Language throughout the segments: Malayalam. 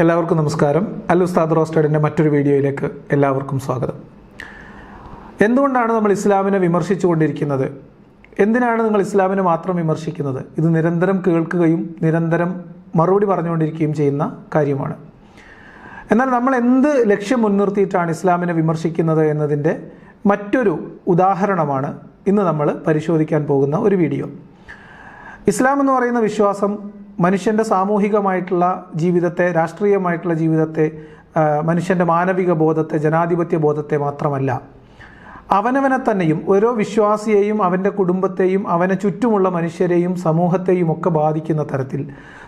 എല്ലാവർക്കും നമസ്കാരം. അൽ ഉസ്താദ് റോസ്റ്റഡിന്റെ മറ്റൊരു വീഡിയോയിലേക്ക് എല്ലാവർക്കും സ്വാഗതം. എന്തുകൊണ്ടാണ് നമ്മൾ ഇസ്ലാമിനെ വിമർശിച്ചുകൊണ്ടിരിക്കുന്നത്? എന്തിനാണ് നിങ്ങൾ ഇസ്ലാമിനെ മാത്രം വിമർശിക്കുന്നത്? ഇത് നിരന്തരം കേൾക്കുകയും നിരന്തരം മറുപടി പറഞ്ഞുകൊണ്ടിരിക്കുകയും ചെയ്യുന്ന കാര്യമാണ്. എന്നാൽ നമ്മൾ എന്ത് ലക്ഷ്യം മുൻനിർത്തിയിട്ടാണ് ഇസ്ലാമിനെ വിമർശിക്കുന്നത് എന്നതിന്റെ മറ്റൊരു ഉദാഹരണമാണ് ഇന്ന് നമ്മൾ പരിശോധിക്കാൻ പോകുന്ന ഒരു വീഡിയോ. ഇസ്ലാം എന്ന് പറയുന്ന വിശ്വാസം മനുഷ്യന്റെ സാമൂഹികമായിട്ടുള്ള ജീവിതത്തെ രാഷ്ട്രീയമായിട്ടുള്ള ജീവിതത്തെ മനുഷ്യന്റെ മാനവിക ബോധത്തെ ജനാധിപത്യ ബോധത്തെ മാത്രമല്ല. അവനവനെ തന്നെയും ഓരോ വിശ്വാസിയെയും അവന്റെ കുടുംബത്തെയും അവനെ ചുറ്റുമുള്ള മനുഷ്യരെയും സമൂഹത്തെയും ഒക്കെ ബാധിക്കുന്ന തരത്തിൽ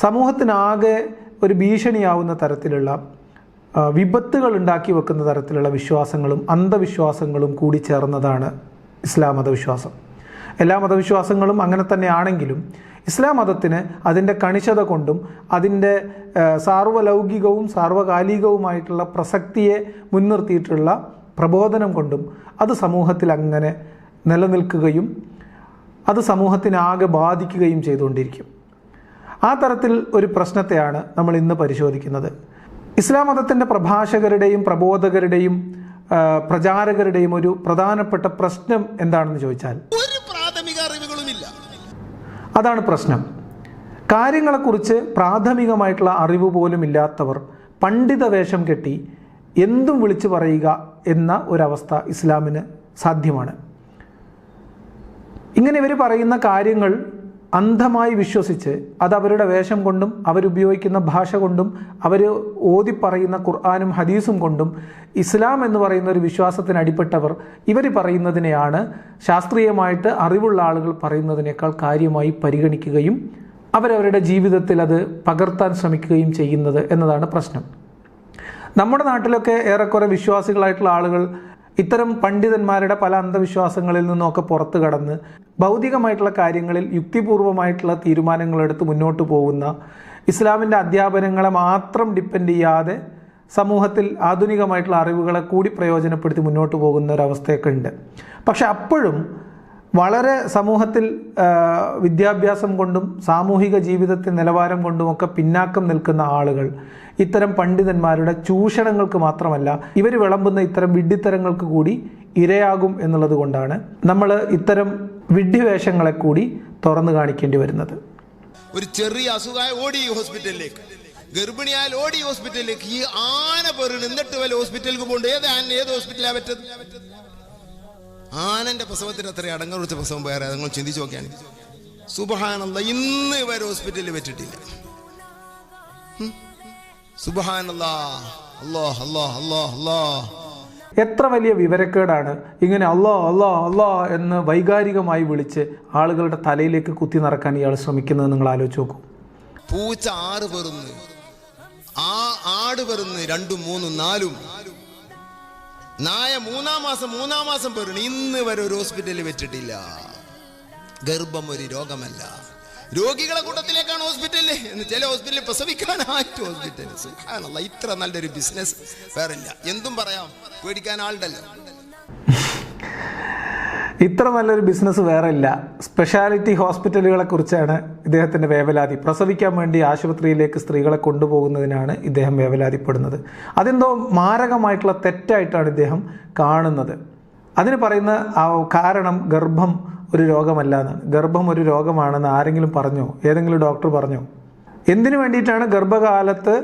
സമൂഹത്തിനാകെ ഒരു ഭീഷണിയാവുന്ന തരത്തിലുള്ള വിപത്തുകൾ ഉണ്ടാക്കി വെക്കുന്ന തരത്തിലുള്ള വിശ്വാസങ്ങളും അന്ധവിശ്വാസങ്ങളും കൂടി ചേർന്നതാണ് ഇസ്ലാം മതവിശ്വാസം. എല്ലാ മതവിശ്വാസങ്ങളും അങ്ങനെ തന്നെയാണെങ്കിലും ഇസ്ലാം മതത്തിന് അതിന്റെ കണിശത കൊണ്ടും അതിന്റെ സാർവലൗകികവും സാർവകാലികവുമായിട്ടുള്ള പ്രസക്തിയെ മുൻനിർത്തിയിട്ടുള്ള പ്രബോധനം കൊണ്ടും അത് സമൂഹത്തിൽ അങ്ങനെ നിലനിൽക്കുകയും അത് സമൂഹത്തിനാകെ ബാധിക്കുകയും ചെയ്തുകൊണ്ടിരിക്കും. ആ തരത്തിൽ ഒരു പ്രശ്നത്തെയാണ് നമ്മൾ ഇന്ന് പരിശോധിക്കുന്നത്. ഇസ്ലാം മതത്തിന്റെ പ്രഭാഷകരുടെയും പ്രബോധകരുടെയും പ്രചാരകരുടെയും ഒരു പ്രധാനപ്പെട്ട പ്രശ്നം എന്താണെന്ന് ചോദിച്ചാൽ അതാണ് പ്രശ്നം. കാര്യങ്ങളെക്കുറിച്ച് പ്രാഥമികമായിട്ടുള്ള അറിവ് പോലും ഇല്ലാത്തവർ പണ്ഡിത വേഷം കെട്ടി എന്തും വിളിച്ചു പറയുക എന്ന ഒരവസ്ഥ ഇസ്ലാമിന് സാധ്യമാണ്. ഇങ്ങനെ ഇവർ പറയുന്ന കാര്യങ്ങൾ അന്ധമായി വിശ്വസിച്ച് അത് അവരുടെ വേഷം കൊണ്ടും അവരുപയോഗിക്കുന്ന ഭാഷ കൊണ്ടും അവർ ഓതി പറയുന്ന ഖുർആാനും ഹദീസും കൊണ്ടും ഇസ്ലാം എന്ന് പറയുന്ന ഒരു വിശ്വാസത്തിന് അടിപ്പെട്ടവർ ഇവർ പറയുന്നതിനെയാണ് ശാസ്ത്രീയമായിട്ട് അറിവുള്ള ആളുകൾ പറയുന്നതിനേക്കാൾ കാര്യമായി പരിഗണിക്കുകയും അവരവരുടെ ജീവിതത്തിൽ അത് പകർത്താൻ ശ്രമിക്കുകയും ചെയ്യുന്നത് എന്നതാണ് പ്രശ്നം. നമ്മുടെ നാട്ടിലൊക്കെ ഏറെക്കുറെ വിശ്വാസികളായിട്ടുള്ള ആളുകൾ ഇത്തരം പണ്ഡിതന്മാരുടെ പല അന്ധവിശ്വാസങ്ങളിൽ നിന്നൊക്കെ പുറത്തു കടന്ന് ഭൗതികമായിട്ടുള്ള കാര്യങ്ങളിൽ യുക്തിപൂർവമായിട്ടുള്ള തീരുമാനങ്ങളെടുത്ത് മുന്നോട്ട് പോകുന്ന ഇസ്ലാമിന്റെ അധ്യാപനങ്ങളെ മാത്രം ഡിപ്പെൻഡ് ചെയ്യാതെ സമൂഹത്തിൽ ആധുനികമായിട്ടുള്ള അറിവുകളെ കൂടി പ്രയോജനപ്പെടുത്തി മുന്നോട്ട് പോകുന്ന ഒരവസ്ഥയൊക്കെ ഉണ്ട്. പക്ഷെ അപ്പോഴും വളരെ സമൂഹത്തിൽ വിദ്യാഭ്യാസം കൊണ്ടും സാമൂഹിക ജീവിതത്തെ നിലവാരം കൊണ്ടുമൊക്കെ പിന്നാക്കം നിൽക്കുന്ന ആളുകൾ ഇത്തരം പണ്ഡിതന്മാരുടെ ചൂഷണങ്ങൾക്ക് മാത്രമല്ല ഇവർ വിളമ്പുന്ന ഇത്തരം വിഡ്ഢിത്തരങ്ങൾക്ക് കൂടി ഇരയാകും എന്നുള്ളത് കൊണ്ടാണ് നമ്മൾ ഇത്തരം വിഡ്ഢിവേഷങ്ങളെ കൂടി തുറന്നു കാണിക്കേണ്ടി വരുന്നത്. ഒരു ചെറിയ അസുഖമായ ഓടി ഹോസ്പിറ്റലിലേക്ക്. ഗർഭിണിയായാൽ ഓടി ഹോസ്പിറ്റലിലേക്ക്. ഈ ആന പേറിന് എന്നിട്ട് വല്ല ഹോസ്പിറ്റലിലേക്ക് പോകേണ്ടത് ഏത് ആന ഏത് ഹോസ്പിറ്റലാണ് പറ്റത്? ആനന്റെ പ്രസവത്തിന് അത്ര അടങ്ങറുച്ച പ്രസവം വേറെ നിങ്ങൾ ചിന്തിച്ചു നോക്കിയാണ് സുബഹാനല്ല ഇന്ന് വരെ ഹോസ്പിറ്റലിൽ വെച്ചിട്ടില്ല. സുബഹാനല്ല അല്ലോ അല്ലോ അല്ലോ അല്ലോ എത്ര വലിയ വിവരക്കേടാണ് ഇങ്ങനെ അള്ളാ അള്ളാ അള്ളാ എന്ന് വൈകാരികമായി വിളിച്ച് ആളുകളുടെ തലയിലേക്ക് കുത്തി നടക്കാൻ ഇയാൾ ശ്രമിക്കുന്നത് നിങ്ങൾ ആലോചിച്ച് നോക്കൂ. പൂച്ച ആറ് പെറുന്ന് ആ ആട് പെറുന്ന് രണ്ടും മൂന്നും നാലും നായ മൂന്നാം മാസം മൂന്നാം മാസം പെറുന്നു ഇന്ന് വരെ ഒരു ഹോസ്പിറ്റലിൽ വെച്ചിട്ടില്ല. ഗർഭം ഒരു രോഗമല്ല. രോഗികളെ കൂട്ടത്തിലേക്കാണ് ഹോസ്പിറ്റലിൽ എന്ന് ചില ഹോസ്പിറ്റലിൽ പ്രസവിക്കാനായിട്ട് ഹോസ്പിറ്റൽ. ഇത്ര നല്ലൊരു ബിസിനസ് വേറില്ല. എന്തും പറയാം പേടിക്കാൻ ആളുണ്ടല്ലോ. ഇത്ര നല്ലൊരു ബിസിനസ് വേറെ ഇല്ല. സ്പെഷ്യാലിറ്റി ഹോസ്പിറ്റലുകളെ കുറിച്ചാണ് ഇദ്ദേഹത്തിന്റെ വേവലാതി. പ്രസവിക്കാൻ വേണ്ടി ആശുപത്രിയിലേക്ക് സ്ത്രീകളെ കൊണ്ടുപോകുന്നതിനാണ് ഇദ്ദേഹം വേവലാതിപ്പെടുന്നത്. അതെന്തോ മാരകമായിട്ടുള്ള തെറ്റായിട്ടാണ് ഇദ്ദേഹം കാണുന്നത്. അതിന് പറയുന്ന ആ കാരണം ഗർഭം ഒരു രോഗമല്ല എന്നാണ് ഗർഭം ഒരു രോഗമാണെന്ന് ആരെങ്കിലും പറഞ്ഞോ? ഏതെങ്കിലും ഡോക്ടർ പറഞ്ഞോ? എന്തിനു വേണ്ടിയിട്ടാണ് ഗർഭകാലത്ത്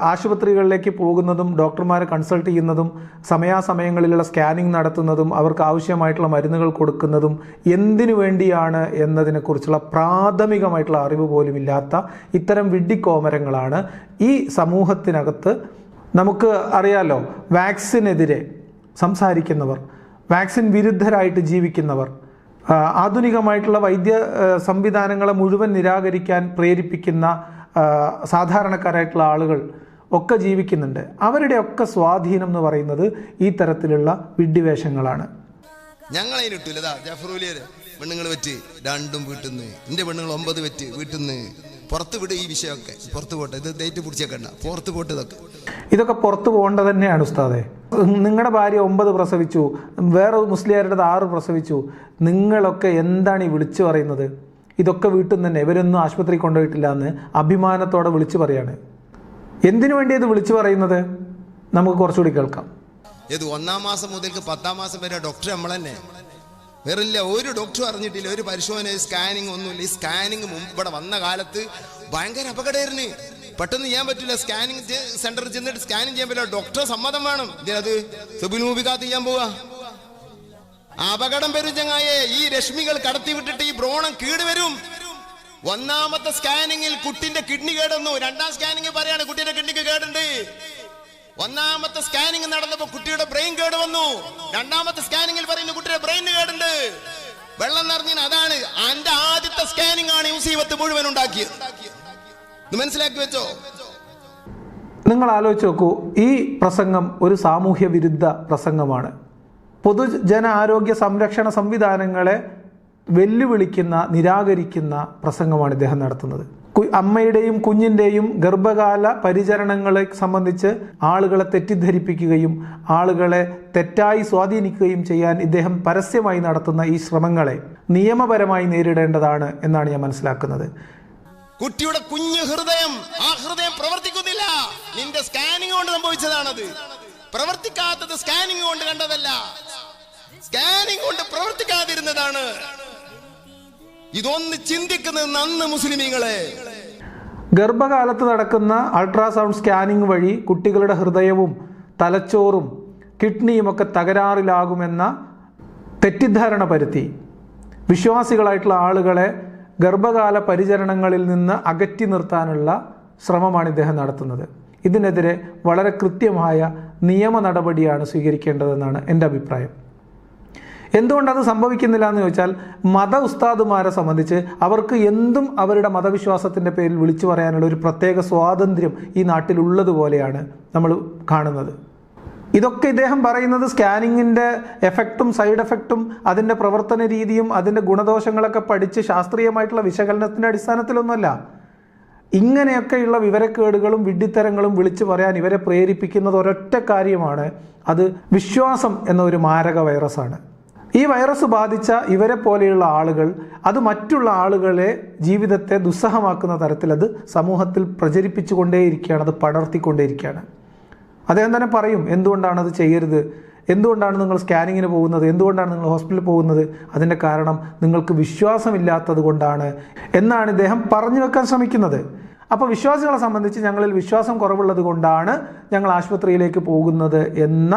ആശുപത്രികളിലേക്ക് പോകുന്നതും ഡോക്ടർമാരെ കൺസൾട്ട് ചെയ്യുന്നതും സമയാസമയങ്ങളിലുള്ള സ്കാനിങ് നടത്തുന്നതും അവർക്ക് ആവശ്യമായിട്ടുള്ള മരുന്നുകൾ കൊടുക്കുന്നതും എന്തിനു വേണ്ടിയാണ് എന്നതിനെക്കുറിച്ചുള്ള പ്രാഥമികമായിട്ടുള്ള അറിവ് പോലും ഇല്ലാത്ത ഇത്തരം വിഡ്ഢിക്കോമരങ്ങളാണ് ഈ സമൂഹത്തിനകത്ത്. നമുക്ക് അറിയാലോ വാക്സിനെതിരെ സംസാരിക്കുന്നവർ വാക്സിൻ വിരുദ്ധരായിട്ട് ജീവിക്കുന്നവർ ആധുനികമായിട്ടുള്ള വൈദ്യ സംവിധാനങ്ങളെ മുഴുവൻ നിരാകരിക്കാൻ പ്രേരിപ്പിക്കുന്ന സാധാരണക്കാരായിട്ടുള്ള ആളുകൾ ഒക്കെ ജീവിക്കുന്നുണ്ട്. അവരുടെ ഒക്കെ സ്വാധീനം എന്ന് പറയുന്നത് ഈ തരത്തിലുള്ള വിഡ്ഢിവേഷങ്ങളാണ്. ഞങ്ങളതിനിട്ടില്ലതാ ജഫറൂലിയര് പെണ്ണുങ്ങൾ വെറ്റ് രണ്ടും വീട്ടിൽ നിന്ന് എന്റെ പെണ്ണുങ്ങൾ ഒമ്പത് വെറ്റ് വീട്ടിൽ നിന്ന് പുറത്ത് വിട് ഈ വിഷയമൊക്കെ. പുറത്ത് പോട്ടെ. ഇത് ഡേറ്റ് പിടിച്ചേക്കണ്ട. പുറത്ത് പോട്ടെ ഇതൊക്കെ. ഇതൊക്കെ പുറത്തു പോകേണ്ടത് തന്നെയാണ് ഉസ്താദെ. നിങ്ങളുടെ ഭാര്യ ഒമ്പത് പ്രസവിച്ചു. വേറെ മുസ്ലിയാരുടെ ആറ് പ്രസവിച്ചു. നിങ്ങളൊക്കെ എന്താണ് ഈ വിളിച്ചു പറയുന്നത്? ഇതൊക്കെ വീട്ടിൽ നിന്ന് തന്നെ. ഇവരൊന്നും ആശുപത്രി കൊണ്ടുപോയിട്ടില്ല എന്ന് അഭിമാനത്തോടെ വിളിച്ചു പറയാണ്. എന്തിനു വേണ്ടി അത് വിളിച്ചു പറയുന്നത്? നമുക്ക് കുറച്ചുകൂടി കേൾക്കാം. ഇത് ഒന്നാം മാസം മുതൽക്ക് പത്താം മാസം വരെ ഡോക്ടർ നമ്മൾ തന്നെ വേറില്ല ഒരു ഡോക്ടർ അറിഞ്ഞിട്ടില്ല ഒരു പരിശോധന സ്കാനിങ് ഒന്നുമില്ല. ഈ സ്കാനിങ് മുമ്പ് ഇവിടെ വന്ന കാലത്ത് ഭയങ്കര അപകടമായിരുന്നു. പെട്ടെന്ന് ചെയ്യാൻ പറ്റില്ല. സ്കാനിങ് സെന്ററിൽ ചെന്നിട്ട് സ്കാനിങ് ചെയ്യാൻ പറ്റില്ല. ഡോക്ടറെ സമ്മതം വേണം. ഇതിനത് സെബിൽ മൂബിക്കാത്ത് ചെയ്യാൻ പോവാ. അപകടം വരും ചങ്ങായെ ഈ രശ്മികൾ കടത്തിവിട്ടിട്ട് ഈ ഭ്രോണം കീടുവരും ഒന്നാമത്തെ സ്കാനിങ്ങിൽ കുട്ടിന്റെ കിഡ്നി കേടുന്നു രണ്ടാം സ്കാനിങ് പറയാണ് കുട്ടിയുടെ കിഡ്നിക്ക് കേടുണ്ട്. ഒന്നാമത്തെ സ്കാനിങ് നടന്നപ്പോ കുട്ടിയുടെ ബ്രെയിൻ കേട് വന്നു രണ്ടാമത്തെ സ്കാനിങ്ങിൽ പറയുന്നു കുട്ടിയുടെ ബ്രെയിൻ കേടുണ്ട്. വെള്ളം നിറഞ്ഞ അതാണ് എന്റെ ആദ്യത്തെ സ്കാനിങ് ആണ് യൂസീവത്ത് മുഴുവൻ ഉണ്ടാക്കിയത്. മനസ്സിലാക്കി വെച്ചോ? നിങ്ങൾ ആലോചിച്ച് നോക്കൂ ഈ പ്രസംഗം ഒരു സാമൂഹ്യ വിരുദ്ധ പ്രസംഗമാണ്. പൊതുജന ആരോഗ്യ സംരക്ഷണ സംവിധാനങ്ങളെ വെല്ലുവിളിക്കുന്ന നിരാകരിക്കുന്ന പ്രസംഗമാണ് ഇദ്ദേഹം നടത്തുന്നത്. അമ്മയുടെയും കുഞ്ഞിന്റെയും ഗർഭകാല പരിചരണങ്ങളെ സംബന്ധിച്ച് ആളുകളെ തെറ്റിദ്ധരിപ്പിക്കുകയും ആളുകളെ തെറ്റായി സ്വാധീനിക്കുകയും ചെയ്യാൻ ഇദ്ദേഹം പരസ്യമായി നടത്തുന്ന ഈ ശ്രമങ്ങളെ നിയമപരമായി നേരിടേണ്ടതാണ് എന്നാണ് ഞാൻ മനസ്സിലാക്കുന്നത്. കുട്ടിയുടെ കുഞ്ഞു ഹൃദയം ആ ഹൃദയം പ്രവർത്തിക്കുന്നില്ല. നിന്റെ സ്കാനിങ് കൊണ്ട് സംഭവിച്ചതാണത്. പ്രവർത്തിക്കാത്തത് സ്കാനിങ് കൊണ്ട് കണ്ടതല്ല. സ്കാനിങ് കൊണ്ട് പ്രവർത്തിക്കാതിരുന്നതാണ്. ഇതൊന്ന് ചിന്തിക്കുന്നത് നന്ന് മുസ്ലിമീങ്ങളെ. ഗർഭകാലത്ത് നടക്കുന്ന അൾട്രാസൗണ്ട് സ്കാനിംഗ് വഴി കുട്ടികളുടെ ഹൃദയവും തലച്ചോറും കിഡ്നിയും ഒക്കെ തകരാറിലാകുമെന്ന തെറ്റിദ്ധാരണ പരുത്തി. വിശ്വാസികളായിട്ടുള്ള ആളുകളെ ഗർഭകാല പരിചരണങ്ങളിൽ നിന്ന് അകറ്റി നിർത്താനുള്ള ശ്രമമാണ് ഇദ്ദേഹം നടത്തുന്നത്. ഇതിനെതിരെ വളരെ കൃത്യമായ നിയമ നടപടിയാണ് സ്വീകരിക്കേണ്ടതെന്നാണ് എന്റെ അഭിപ്രായം. എന്തുകൊണ്ട് അത് സംഭവിക്കുന്നില്ല എന്ന് ചോദിച്ചാൽ മത ഉസ്താദുമാരെ സംബന്ധിച്ച് അവർക്ക് എന്തും അവരുടെ മതവിശ്വാസത്തിന്റെ പേരിൽ വിളിച്ചു പറയാനുള്ള ഒരു പ്രത്യേക സ്വാതന്ത്ര്യം ഈ നാട്ടിലുള്ളതുപോലെയാണ് നമ്മൾ കാണുന്നത്. ഇതൊക്കെ ഇദ്ദേഹം പറയുന്നത് സ്കാനിങ്ങിന്റെ എഫക്റ്റും സൈഡ് എഫക്റ്റും അതിന്റെ പ്രവർത്തന രീതിയും അതിന്റെ ഗുണദോഷങ്ങളൊക്കെ പഠിച്ച് ശാസ്ത്രീയമായിട്ടുള്ള വിശകലനത്തിന്റെ അടിസ്ഥാനത്തിലൊന്നുമല്ല. ഇങ്ങനെയൊക്കെയുള്ള വിവരക്കേടുകളും വിഡ്ഢിത്തരങ്ങളും വിളിച്ചു പറയാൻ ഇവരെ പ്രേരിപ്പിക്കുന്നത് ഒരൊറ്റ കാര്യമാണ്. അത് വിശ്വാസം എന്ന ഒരു മാരക വൈറസാണ്. ഈ വൈറസ് ബാധിച്ച ഇവരെ പോലെയുള്ള ആളുകൾ അത് മറ്റുള്ള ആളുകളെ ജീവിതത്തെ ദുസ്സഹമാക്കുന്ന തരത്തിൽ അത് സമൂഹത്തിൽ പ്രചരിപ്പിച്ചുകൊണ്ടേയിരിക്കുകയാണ് അത് പടർത്തിക്കൊണ്ടേയിരിക്കുകയാണ്. അദ്ദേഹം തന്നെ പറയും എന്തുകൊണ്ടാണ് അത് ചെയ്യരുത്? എന്തുകൊണ്ടാണ് നിങ്ങൾ സ്കാനിങ്ങിന് പോകുന്നത്? എന്തുകൊണ്ടാണ് നിങ്ങൾ ഹോസ്പിറ്റലിൽ പോകുന്നത്? അതിന്റെ കാരണം നിങ്ങൾക്ക് വിശ്വാസമില്ലാത്തത് കൊണ്ടാണ് എന്നാണ് ഇദ്ദേഹം പറഞ്ഞു വെക്കാൻ ശ്രമിക്കുന്നത്. അപ്പോൾ വിശ്വാസികളെ സംബന്ധിച്ച് ഞങ്ങളിൽ വിശ്വാസം കുറവുള്ളത് കൊണ്ടാണ് ഞങ്ങൾ ആശുപത്രിയിലേക്ക് പോകുന്നത് എന്ന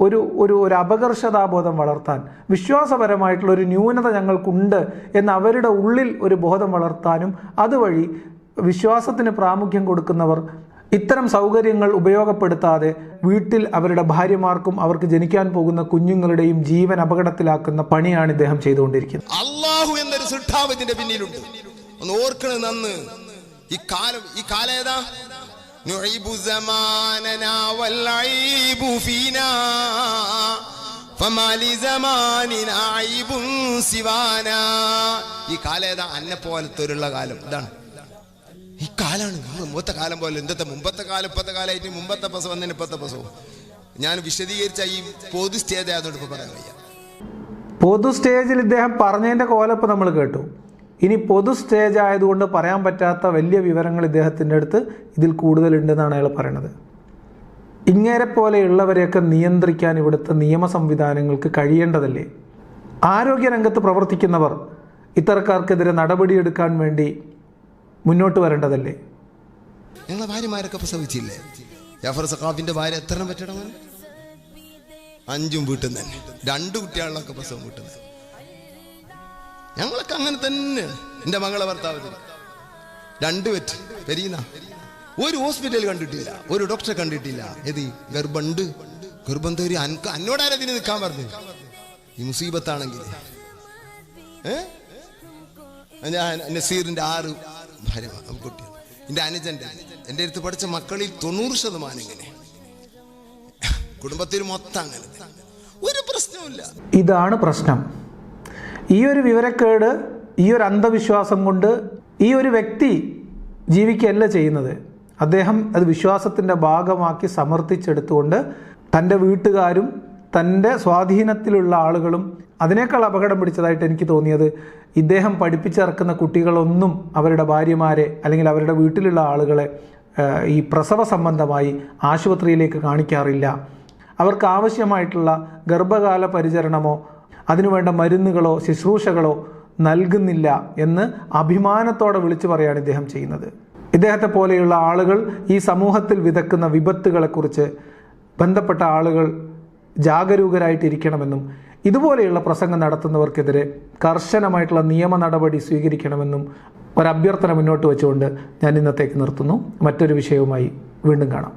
ഒരു ഒരു ഒരു അപകർഷതാബോധം വളർത്താൻ വിശ്വാസപരമായിട്ടുള്ള ഒരു ന്യൂനത ഞങ്ങൾക്കുണ്ട് എന്ന് അവരുടെ ഉള്ളിൽ ഒരു ബോധം വളർത്താനും അതുവഴി വിശ്വാസത്തിന് പ്രാമുഖ്യം കൊടുക്കുന്നവർ ഇത്തരം സൗകര്യങ്ങൾ ഉപയോഗപ്പെടുത്താതെ വീട്ടിൽ അവരുടെ ഭാര്യമാർക്കും അവർക്ക് ജനിക്കാൻ പോകുന്ന കുഞ്ഞുങ്ങളുടെയും ജീവൻ അപകടത്തിലാക്കുന്ന പണിയാണ് ഇദ്ദേഹം ചെയ്തുകൊണ്ടിരിക്കുന്നത് അള്ളാഹു എന്നൊരു സൃഷ്ടാവ് ഇതിന്റെ പിന്നിലുണ്ട് ഒന്ന് ഓർക്കണേ നന്ന് ഈ കാലം ഈ കാലം ഏതാ نعيب زماننا والعيب فينا فما لزماننا عيب سوانا ഈ കാലം ഏതാ അന്നെ പോലത്തൊരുള്ള കാലം ഇതാണ് ഈ കാലാണ്. മുമ്പത്തെ കാലം പോലെ എന്തത്തെ മുമ്പത്തെ കാലം ഇപ്പത്തെ കാലമായിട്ട് മുമ്പത്തെ പ്രസവം വന്നതിന് ഇപ്പത്തെ പ്രസവം. ഞാൻ വിശദീകരിച്ച ഈ പൊതു സ്റ്റേജ് ആയതുകൊണ്ട് ഇപ്പൊ പറയാൻ വയ്യ. പൊതു സ്റ്റേജിൽ ഇദ്ദേഹം പറഞ്ഞതിന്റെ കോലപ്പ് നമ്മൾ കേട്ടു. ഇനി പൊതു സ്റ്റേജ് ആയതുകൊണ്ട് പറയാൻ പറ്റാത്ത വലിയ വിവരങ്ങൾ ഇദ്ദേഹത്തിന്റെ അടുത്ത് ഇതിൽ കൂടുതലുണ്ടെന്നാണ് അയാൾ പറയണത്. ഇങ്ങേരെ പോലെയുള്ളവരെയൊക്കെ നിയന്ത്രിക്കാൻ ഇവിടുത്തെ നിയമ സംവിധാനങ്ങൾക്ക് കഴിയേണ്ടതല്ലേ? ആരോഗ്യരംഗത്ത് പ്രവർത്തിക്കുന്നവർ ഇത്തരക്കാർക്കെതിരെ നടപടിയെടുക്കാൻ വേണ്ടി മുന്നോട്ട് വരേണ്ടതല്ലേ? ഞങ്ങളെ ഭാര്യമാരൊക്കെ പ്രസവിച്ചില്ലേ? ജാഫർ സഖാഫിന്റെ ഭാര്യ എത്ര പറ്റണം അഞ്ചും വീട്ടിൽ തന്നെ. രണ്ട് കുട്ടികളിലൊക്കെ പ്രസവം വീട്ടിൽ തന്നെ ഞങ്ങളൊക്കെ അങ്ങനെ തന്നെ. എന്റെ മകളെ ഭർത്താവ് രണ്ട് പറ്റ്. പെരീന ഒരു ഹോസ്പിറ്റൽ കണ്ടിട്ടില്ല. ഒരു ഡോക്ടറെ കണ്ടിട്ടില്ല. ഏത്? ഗർഭണ്ട്. ഗർഭം തേറി അനക്ക് അന്നോടാരതിന് നിൽക്കാൻ പറഞ്ഞു? ഈ മുസീബത്താണെങ്കിൽ നസീറിന്റെ ആറ് ഭാര്യ കുട്ടിയാണ്. എന്റെ അനുജന്റെ എന്റെ അടുത്ത് പഠിച്ച മക്കളിൽ തൊണ്ണൂറ് ശതമാനം ഇങ്ങനെ. കുടുംബത്തിൽ മൊത്തം അങ്ങനെ. ഒരു പ്രശ്നവുമില്ല. ഇതാണ് പ്രശ്നം. ഈ ഒരു വിവരക്കേട് ഈ ഒരു അന്ധവിശ്വാസം കൊണ്ട് ഈ ഒരു വ്യക്തി ജീവിക്കുകയല്ല ചെയ്യുന്നത്. അദ്ദേഹം അത് വിശ്വാസത്തിന്റെ ഭാഗമാക്കി സമർത്ഥിച്ചെടുത്തുകൊണ്ട് തന്റെ വീട്ടുകാരും തന്റെ സ്വാധീനത്തിലുള്ള ആളുകളും അതിനേക്കാൾ അപകടം പിടിച്ചതായിട്ട് എനിക്ക് തോന്നിയത് ഇദ്ദേഹം പഠിപ്പിച്ചിറക്കുന്ന കുട്ടികളൊന്നും അവരുടെ ഭാര്യമാരെ അല്ലെങ്കിൽ അവരുടെ വീട്ടിലുള്ള ആളുകളെ ഈ പ്രസവ സംബന്ധമായി ആശുപത്രിയിലേക്ക് കാണിക്കാറില്ല. അവർക്ക് ആവശ്യമായിട്ടുള്ള ഗർഭകാല പരിചരണമോ അതിനുവേണ്ട മരുന്നുകളോ ശുശ്രൂഷകളോ നൽകുന്നില്ല എന്ന് അഭിമാനത്തോടെ വിളിച്ചു പറയാണ് ഇദ്ദേഹം ചെയ്യുന്നത്. ഇദ്ദേഹത്തെ പോലെയുള്ള ആളുകൾ ഈ സമൂഹത്തിൽ വിതക്കുന്ന വിപത്തുകളെക്കുറിച്ച് ബന്ധപ്പെട്ട ആളുകൾ ജാഗരൂകരായിട്ടിരിക്കണമെന്നും ഇതുപോലെയുള്ള പ്രസംഗം നടത്തുന്നവർക്കെതിരെ കർശനമായിട്ടുള്ള നിയമ നടപടി സ്വീകരിക്കണമെന്നും ഒരഭ്യർത്ഥന മുന്നോട്ട് വെച്ചുകൊണ്ട് ഞാൻ ഇന്നത്തേക്ക് നിർത്തുന്നു. മറ്റൊരു വിഷയവുമായി വീണ്ടും കാണാം.